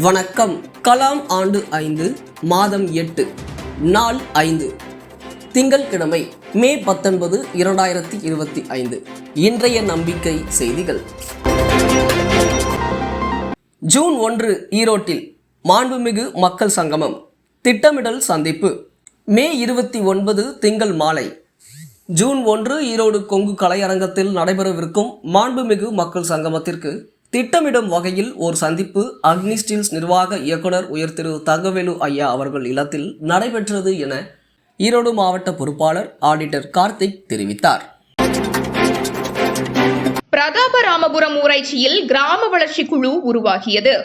வணக்கம். கலாம் ஆண்டு ஐந்து மாதம் எட்டு நாள் ஐந்து. திங்கட்கிழமை மே பத்தொன்பது இரண்டாயிரத்தி இருபத்தி ஐந்து. இன்றைய நம்பிக்கை செய்திகள். ஜூன் ஒன்று ஈரோட்டில் மாண்புமிகு மக்கள் சங்கமம். திட்டமிடல் சந்திப்பு. மே இருபத்தி ஒன்பது திங்கள் மாலை. ஜூன் ஒன்று ஈரோடு கொங்கு கலையரங்கத்தில் நடைபெறவிருக்கும் மாண்புமிகு மக்கள் சங்கமத்திற்கு திட்டமிடும் வகையில் ஒரு சந்திப்பு அக்னி ஸ்டீல்ஸ் நிர்வாக இயக்குனர் உயர் திரு தங்கவேலு ஐயா அவர்கள் இல்லத்தில் நடைபெற்றது என ஈரோடு மாவட்ட பொறுப்பாளர் ஆடிட்டர் கார்த்திக் தெரிவித்தார். பிரதாபராமபுரம் ஊராட்சியில் கிராம வளர்ச்சி குழு உருவாகியது.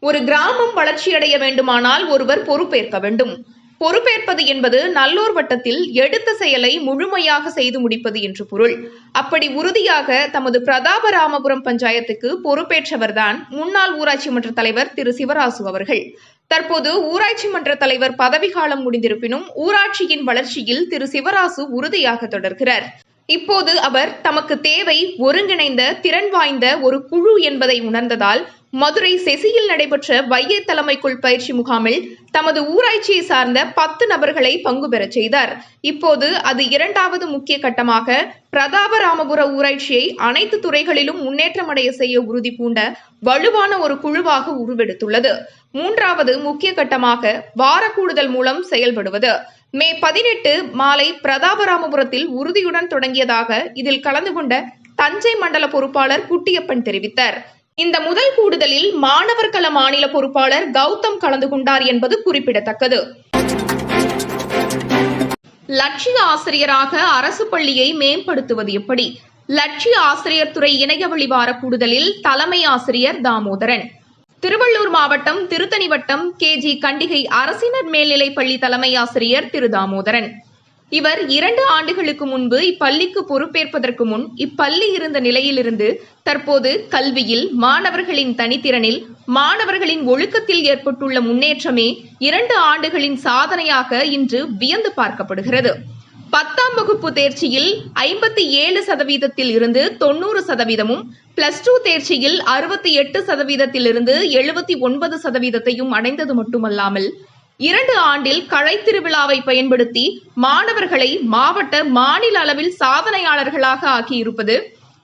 ஒரு கிராமம் வளர்ச்சியடைய வேண்டுமானால் ஒருவர் பொறுப்பேற்க வேண்டும். பொறுப்பேற்பது என்பது நல்லோர் வட்டத்தில் எடுத்த செயலை முழுமையாக செய்து முடிப்பது என்று பொருள். அப்படி உறுதியாக தமது பிரதாபராமபுரம் பஞ்சாயத்துக்கு பொறுப்பேற்றவர்தான் முன்னாள் ஊராட்சி மன்ற தலைவர் திரு சிவராசு அவர்கள். தற்போது ஊராட்சி மன்ற தலைவர் பதவிக்காலம் முடிந்திருப்பினும் ஊராட்சியின் வளர்ச்சியில் திரு சிவராசு உறுதியாக தொடர்கிறார். இப்போது அவர் தமக்கு தேவை ஒருங்கிணைந்த திறன் வாய்ந்த ஒரு குழு என்பதை உணர்ந்ததால் மதுரை செசியில் நடைபெற்ற வைய தலைமைக்குள் பயிற்சி முகாமில் தமது ஊராட்சியை சார்ந்த பத்து நபர்களை பங்கு பெறச் செய்தார். இப்போது அது இரண்டாவது முக்கிய கட்டமாக பிரதாபராமபுர ஊராட்சியை அனைத்து துறைகளிலும் முன்னேற்றமடைய செய்ய உறுதி பூண்ட வலுவான ஒரு குழுவாக உருவெடுத்துள்ளது. மூன்றாவது முக்கிய கட்டமாக வார கூடுதல் மூலம் செயல்படுவது. மே பதினெட்டு மாலை பிரதாபராமபுரத்தில் உறுதியுடன் தொடங்கியதாக இதில் கலந்து கொண்ட தஞ்சை மண்டல பொறுப்பாளர் குட்டியப்பன் தெரிவித்தார். இந்த முதல் கூடுதலில் மாணவர் கள மாநில பொறுப்பாளர் கௌதம் கலந்து கொண்டார் என்பது குறிப்பிடத்தக்கது. லட்சிய ஆசிரியராக அரசு பள்ளியை மேம்படுத்துவது எப்படி? லட்சிய ஆசிரியர் துறை இணையவழி வார கூடுதலில் தலைமை ஆசிரியர் தாமோதரன். திருவள்ளூர் மாவட்டம் திருத்தணி வட்டம் கேஜி கண்டிகை அரசினர் மேல்நிலைப் பள்ளி தலைமை ஆசிரியர் திரு தாமோதரன். இவர் இரண்டு ஆண்டுகளுக்கு முன்பு இப்பள்ளிக்கு பொறுப்பேற்பதற்கு முன் இப்பள்ளி இருந்த நிலையிலிருந்து தற்போது கல்வியில் மாணவர்களின் தனித்திறனில் மாணவர்களின் ஒழுக்கத்தில் ஏற்பட்டுள்ள முன்னேற்றமே இரண்டு ஆண்டுகளின் சாதனையாக இன்று வியந்து பார்க்கப்படுகிறது. பத்தாம் வகுப்பு தேர்ச்சியில் ஐம்பத்தி ஏழு சதவீதத்தில் இருந்து தொண்ணூறு சதவீதமும் பிளஸ் டூ தேர்ச்சியில் அறுபத்தி எட்டு சதவீதத்தில் இருந்து எழுபத்தி ஒன்பது சதவீதத்தையும் அடைந்தது மட்டுமல்லாமல் இரண்டு ஆண்டில் கலை திருவிழாவை பயன்படுத்தி மாணவர்களை மாவட்ட மாநில அளவில் சாதனையாளர்களாக ஆக்கியிருப்பது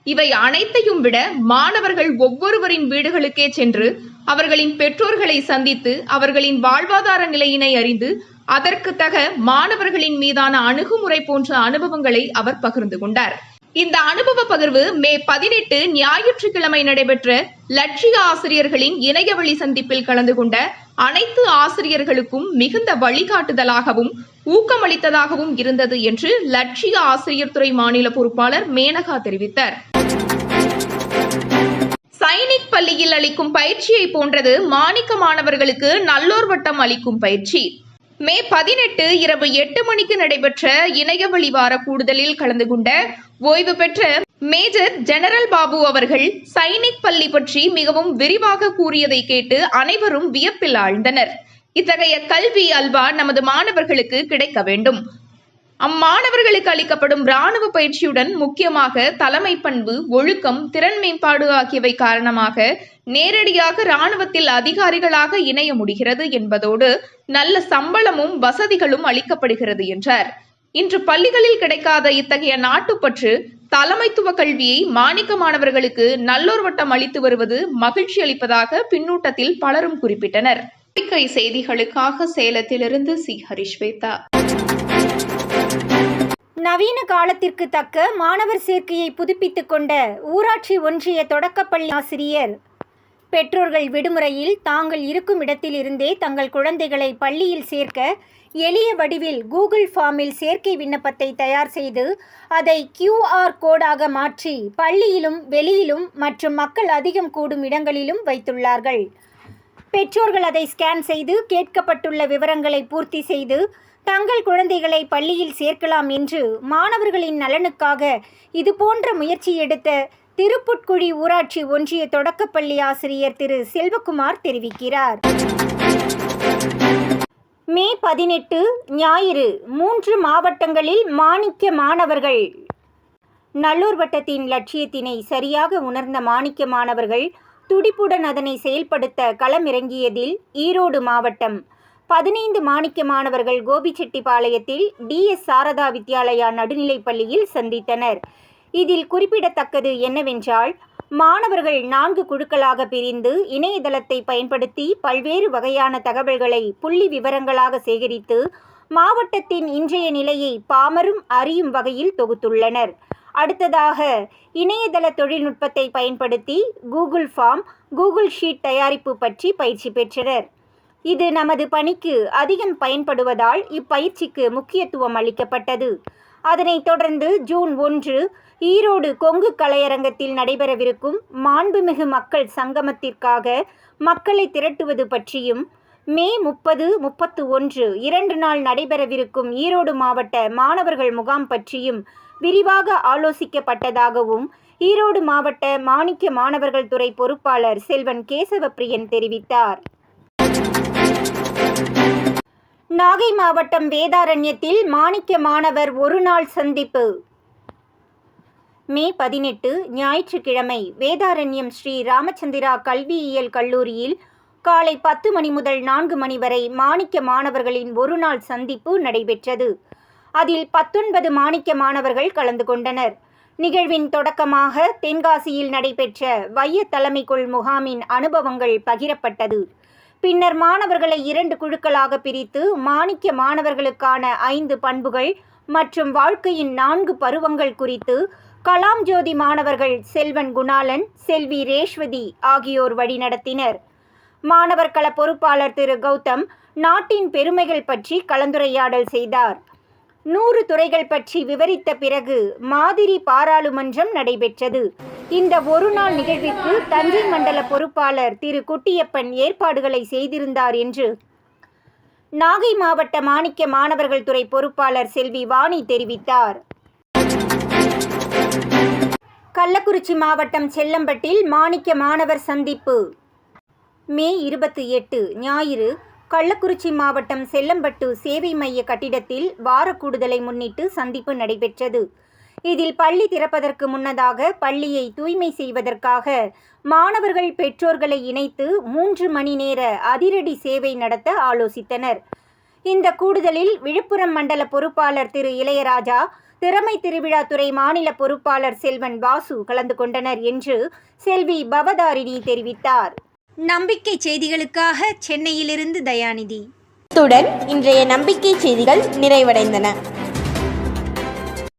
இவை அனைத்தையும் விட மாணவர்கள் ஒவ்வொருவரின் வீடுகளுக்கே சென்று அவர்களின் பெற்றோர்களை சந்தித்து அவர்களின் வாழ்வாதார நிலையினை அறிந்து அதற்கு தக மாணவர்களின் மீதான அணுகுமுறை போன்ற அனுபவங்களை அவர் பகிர்ந்து கொண்டார். இந்த அனுபவ பகிர்வு மே பதினெட்டு ஞாயிற்றுக்கிழமை நடைபெற்ற லட்சிய ஆசிரியர்களின் இணையவழி சந்திப்பில் கலந்து கொண்ட அனைத்து ஆசிரியர்களுக்கும் மிகுந்த வழிகாட்டுதலாகவும் ஊக்கமளித்ததாகவும் இருந்தது என்று லட்சிய ஆசிரியர் துறை மாநில பொறுப்பாளர் மேனகா தெரிவித்தார். சைனிக் பள்ளியில் அளிக்கும் பயிற்சியை போன்றது மாணிக்க மாணவர்களுக்கு நல்லோர் வட்டம் அளிக்கும் பயிற்சி. மே பதினெட்டு இரவு எட்டு மணிக்கு நடைபெற்ற இணையவழி வார கூடுதலில் கலந்து கொண்ட ஓய்வு பெற்ற மேஜர் ஜெனரல் பாபு அவர்கள் சைனிக் பள்ளி பற்றி மிகவும் விரிவாக கூறியதை கேட்டு அனைவரும் வியப்பில் ஆழ்ந்தனர். இத்தகைய கல்வி அல்வா நமது மாணவர்களுக்கு கிடைக்க வேண்டும். அம்மாணவர்களுக்கு அளிக்கப்படும் ராணுவ பயிற்சியுடன் முக்கியமாக தலைமை பண்பு ஒழுக்கம் திறன் மேம்பாடு ஆகியவை காரணமாக நேரடியாக ராணுவத்தில் அதிகாரிகளாக இணைய முடிகிறது என்பதோடு நல்ல சம்பளமும் வசதிகளும் அளிக்கப்படுகிறது என்றார். இன்று பள்ளிகளில் கிடைக்காத இத்தகைய நாட்டுப்பற்று தலைமைத்துவ கல்வியை மாணிக்க மாணவர்களுக்கு நல்லோர் வட்டம் அளித்து வருவது மகிழ்ச்சி அளிப்பதாக பின்னூட்டத்தில் பலரும் குறிப்பிட்டனர். பத்திரிகை செய்திகளுக்காக சேலத்திலிருந்து சி. ஹரிஷ்வேதா நவீன காலத்திற்கு தக்க மாணவர் சேர்க்கையை புதுப்பித்துக் கொண்ட ஊராட்சி ஒன்றிய தொடக்கப்பள்ளி ஆசிரியர் பெற்றோர்கள் விடுமுறையில் தாங்கள் இருக்கும் இடத்திலிருந்தே தங்கள் குழந்தைகளை பள்ளியில் சேர்க்க எளிய வடிவில் கூகுள் ஃபார்மில் சேர்க்கை விண்ணப்பத்தை தயார் செய்து அதை கியூஆர் கோடாக மாற்றி பள்ளியிலும் வெளியிலும் மற்றும் மக்கள் அதிகம் கூடும் இடங்களிலும் வைத்துள்ளார்கள். பெற்றோர்கள் அதை ஸ்கேன் செய்து கேட்கப்பட்டுள்ள விவரங்களை பூர்த்தி செய்து தங்கள் குழந்தைகளை பள்ளியில் சேர்க்கலாம் என்று மாணவர்களின் நலனுக்காக இதுபோன்ற முயற்சி எடுத்த திருப்புட்குழி ஊராட்சி ஒன்றிய தொடக்கப்பள்ளி ஆசிரியர் திரு செல்வகுமார் தெரிவிக்கிறார். மே பதினெட்டு ஞாயிறு மூன்று மாவட்டங்களில் மாணிக்க மாணவர்கள். நல்லூர் வட்டத்தின் லட்சியத்தினை சரியாக உணர்ந்த மாணிக்க மாணவர்கள் துடிப்புடன் அதனை செயல்படுத்த களமிறங்கியதில் ஈரோடு மாவட்டம். பதினைந்து மாணிக்க மாணவர்கள் கோபிச்செட்டிப்பாளையத்தில் டிஎஸ் சாரதா வித்யாலயா நடுநிலைப் பள்ளியில் சந்தித்தனர். இதில் குறிப்பிடத்தக்கது என்னவென்றால் மாணவர்கள் நான்கு குழுக்களாக பிரிந்து இணையதளத்தை பயன்படுத்தி பல்வேறு வகையான தகவல்களை புள்ளி விவரங்களாக சேகரித்து மாவட்டத்தின் இன்றைய நிலையை பாமரும் அறியும் வகையில் தொகுத்துள்ளனர். அடுத்ததாக இணையதள தொழில்நுட்பத்தை பயன்படுத்தி கூகுள் ஃபார்ம் கூகுள் ஷீட் தயாரிப்பு பற்றி பயிற்சி பெற்றனர். இது நமது பணிக்கு அதிகம் பயன்படுவதால் இப்பயிற்சிக்கு முக்கியத்துவம் அளிக்கப்பட்டது. அதனைத் தொடர்ந்து ஜூன் ஒன்று ஈரோடு கொங்கு கலையரங்கத்தில் நடைபெறவிருக்கும் மாண்புமிகு மக்கள் சங்கமத்திற்காக மக்களை திரட்டுவது பற்றியும் மே முப்பது முப்பத்து ஒன்று இரண்டு நாள் நடைபெறவிருக்கும் ஈரோடு மாவட்ட மாணவர்கள் முகாம் பற்றியும் விரிவாக ஆலோசிக்கப்பட்டதாகவும் ஈரோடு மாவட்ட மாணிக்க மாணவர்கள் துறை பொறுப்பாளர் செல்வன் கேசவப்பிரியன் தெரிவித்தார். நாகை மாவட்டம் வேதாரண்யத்தில் மாணிக்க மாணவர் ஒரு நாள் சந்திப்பு. மே பதினெட்டு ஞாயிற்றுக்கிழமை வேதாரண்யம் ஸ்ரீ ராமச்சந்திரா கல்வியியல் கல்லூரியில் காலை பத்து மணி முதல் நான்கு மணி வரை மாணிக்க மாணவர்களின் ஒரு நாள் சந்திப்பு நடைபெற்றது. அதில் பத்தொன்பது மாணிக்க மாணவர்கள் கலந்து கொண்டனர். நிகழ்வின் தொடக்கமாக தென்காசியில் நடைபெற்ற வைய தலைமைக்குள் முகாமின் அனுபவங்கள் பகிரப்பட்டது. பின்னர் மாணவர்களை இரண்டு குழுக்களாக பிரித்து மாணிக்க மாணவர்களுக்கான ஐந்து பண்புகள் மற்றும் வாழ்க்கையின் நான்கு பருவங்கள் குறித்து கலாம் ஜோதி மாணவர்கள் செல்வன் குணாலன் செல்வி ரேஷ்வதி ஆகியோர் வழிநடத்தினர். மாணவர் கள பொறுப்பாளர் திரு கௌதம் நாட்டின் பெருமைகள் பற்றி கலந்துரையாடல் செய்தார். நூறு துறைகள் பற்றி விவரித்த பிறகு மாதிரி பாராளுமன்றம் நடைபெற்றது. இந்த ஒரு நாள் நிகழ்விற்கு தஞ்சை மண்டல பொறுப்பாளர் திரு குட்டியப்பன் ஏற்பாடுகளை செய்திருந்தார் என்று நாகை மாவட்ட மாணிக்க மாணவர்கள் துறை பொறுப்பாளர் செல்வி வாணி தெரிவித்தார். கள்ளக்குறிச்சி மாவட்டம் செல்லம்பட்டில் மாணிக்க மாணவர் சந்திப்பு. மே இருபத்தி எட்டு ஞாயிறு கள்ளக்குறிச்சி மாவட்டம் செல்லம்பட்டு சேவை மைய கட்டிடத்தில் வார கூடுதலை முன்னிட்டு சந்திப்பு நடைபெற்றது. இதில் பள்ளி திறப்பதற்கு முன்னதாக பள்ளியை தூய்மை செய்வதற்காக மாணவர்கள் பெற்றோர்களை இணைத்து மூன்று மணி நேர அதிரடி சேவை நடத்த ஆலோசித்தனர். இந்த கூடுதலில் விழுப்புரம் மண்டல பொறுப்பாளர் திரு இளையராஜா திறமை திருவிழாத்துறை மாநில பொறுப்பாளர் செல்வன் வாசு கலந்து கொண்டனர் என்று செல்வி பவதாரிணி தெரிவித்தார். நம்பிக்கை செய்திகளுக்காக சென்னையிலிருந்து தயாநிதி. இத்துடன் இன்றைய நம்பிக்கை செய்திகள் நிறைவடைந்தன.